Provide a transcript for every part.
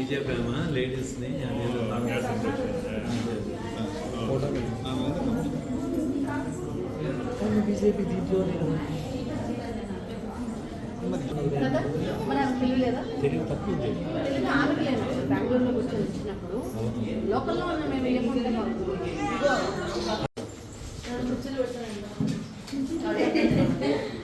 BJP ఏమో లేడీస్ని? BJP తెలియలేదా తెలివి తక్కువ బెంగళూరులో కూర్చొని వచ్చినప్పుడు లోకల్లో ఉన్న మేము ఏముంటే మాకు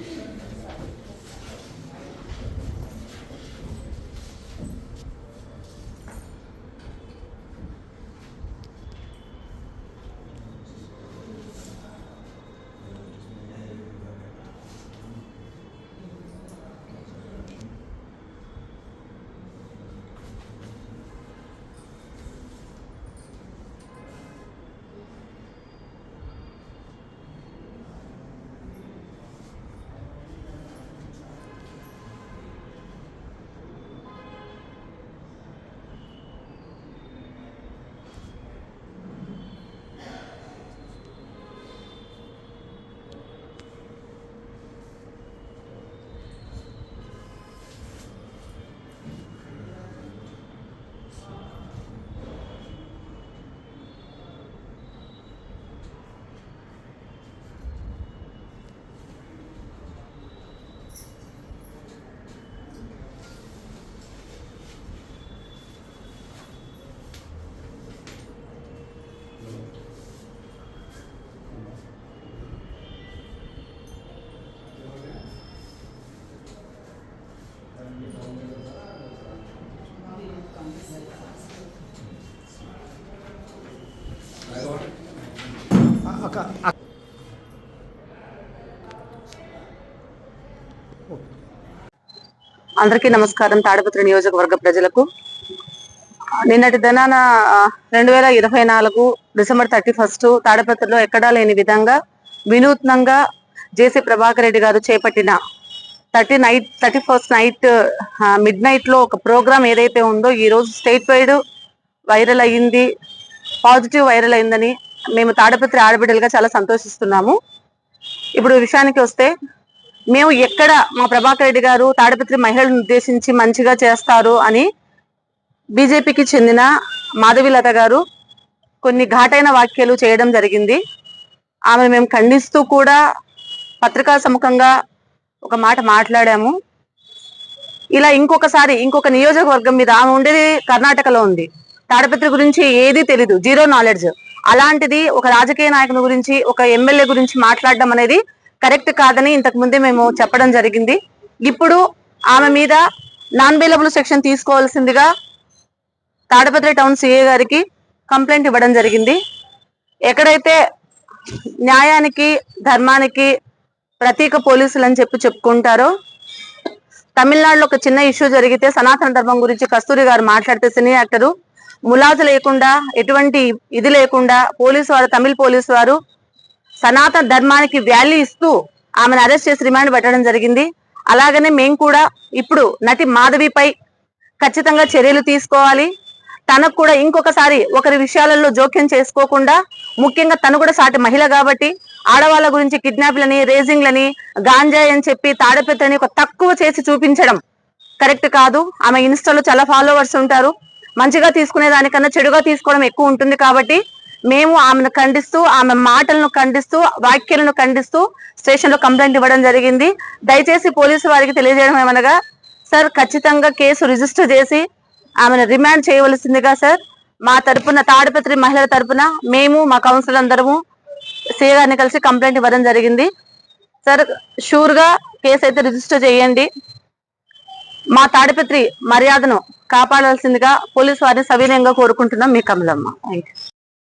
అందరికీ నమస్కారం. తాడిపత్రి నియోజకవర్గ ప్రజలకు. నిన్నటి దినాన రెండు వేల ఇరవై నాలుగు డిసెంబర్ థర్టీ ఫస్ట్ తాడిపత్రిలో ఎక్కడా లేని విధంగా వినూత్నంగా జేసీ ప్రభాకర్ రెడ్డి గారు చేపట్టిన thirty night thirty first night mid నైట్లో ఒక ప్రోగ్రామ్ ఏదైతే ఉందో ఈ రోజు స్టేట్ వైడ్ వైరల్ అయ్యింది. పాజిటివ్ వైరల్ అయిందని మేము తాడపత్రి ఆడబిడ్డలుగా చాలా సంతోషిస్తున్నాము. ఇప్పుడు విషయానికి వస్తే మేము ఎక్కడ మా ప్రభాకర్ రెడ్డి గారు తాడపత్రి మహిళలను ఉద్దేశించి మంచిగా చేస్తారు అని బీజేపీకి చెందిన మాధవిలత గారు కొన్ని ఘాటైన వ్యాఖ్యలు చేయడం జరిగింది. ఆమె మేము ఖండిస్తూ కూడా పత్రికా సముఖంగా ఒక మాట మాట్లాడాము. ఇలా ఇంకొకసారి ఇంకొక నియోజకవర్గం మీద ఆమె ఉండేది కర్ణాటకలో ఉంది. తాడపత్రి గురించి ఏది తెలీదు జీరో నాలెడ్జ్. అలాంటిది ఒక రాజకీయ నాయకుని గురించి ఒక ఎమ్మెల్యే గురించి మాట్లాడడం అనేది కరెక్ట్ కాదని ఇంతకు ముందే మేము చెప్పడం జరిగింది. ఇప్పుడు ఆమె మీద నాన్ బెయిలబుల్ సెక్షన్ తీసుకోవాల్సిందిగా తాడపత్రి టౌన్ సిఏ గారికి కంప్లైంట్ ఇవ్వడం జరిగింది. ఎక్కడైతే న్యాయానికి ధర్మానికి ప్రతీక పోలీసులు అని చెప్పి చెప్పుకుంటారో? తమిళనాడులో ఒక చిన్న ఇష్యూ జరిగితే సనాతన ధర్మం గురించి కస్తూరి గారు మాట్లాడితే సినీ యాక్టరు ములాజు లేకుండా ఎటువంటి ఇది లేకుండా పోలీసు వారు తమిళ పోలీసు వారు సనాతన ధర్మానికి వ్యాల్యూ ఇస్తూ ఆమెను అరెస్ట్ చేసి రిమాండ్ పెట్టడం జరిగింది. అలాగనే మేము కూడా ఇప్పుడు నటి మాధవిపై ఖచ్చితంగా చర్యలు తీసుకోవాలి. తనకు కూడా ఇంకొకసారి ఒకరి విషయాలలో జోక్యం చేసుకోకుండా ముఖ్యంగా తను కూడా సాటి మహిళ కాబట్టి ఆడవాళ్ళ గురించి కిడ్నాప్లని రేజింగ్లని గాంజాయి అని చెప్పి తాడపెత్తని ఒక తక్కువ చేసి చూపించడం కరెక్ట్ కాదు. ఆమె ఇన్స్టాలో చాలా ఫాలోవర్స్ ఉంటారు. మంచిగా తీసుకునే దానికన్నా చెడుగా తీసుకోవడం ఎక్కువ ఉంటుంది కాబట్టి మేము ఆమెను ఖండిస్తూ ఆమె మాటలను ఖండిస్తూ వాక్యాలను ఖండిస్తూ స్టేషన్లో కంప్లైంట్ ఇవ్వడం జరిగింది. దయచేసి పోలీసు వారికి తెలియజేయడం ఏమనగా సార్ ఖచ్చితంగా కేసు రిజిస్టర్ చేసి ఆమెను రిమాండ్ చేయవలసిందిగా సార్. మా తరపున తాడిపత్రి మహిళల తరపున మేము మా కౌన్సిలర్ అందరము సీ గారిని కలిసి కంప్లైంట్ ఇవ్వడం జరిగింది. సార్ షూర్గా కేసు అయితే రిజిస్టర్ చేయండి. మా తాడిపత్రి మర్యాదను కాపాడాల్సిందిగా పోలీసు వారిని సవినయంగా కోరుకుంటున్నాం మీ కమలమ్మ. Thank you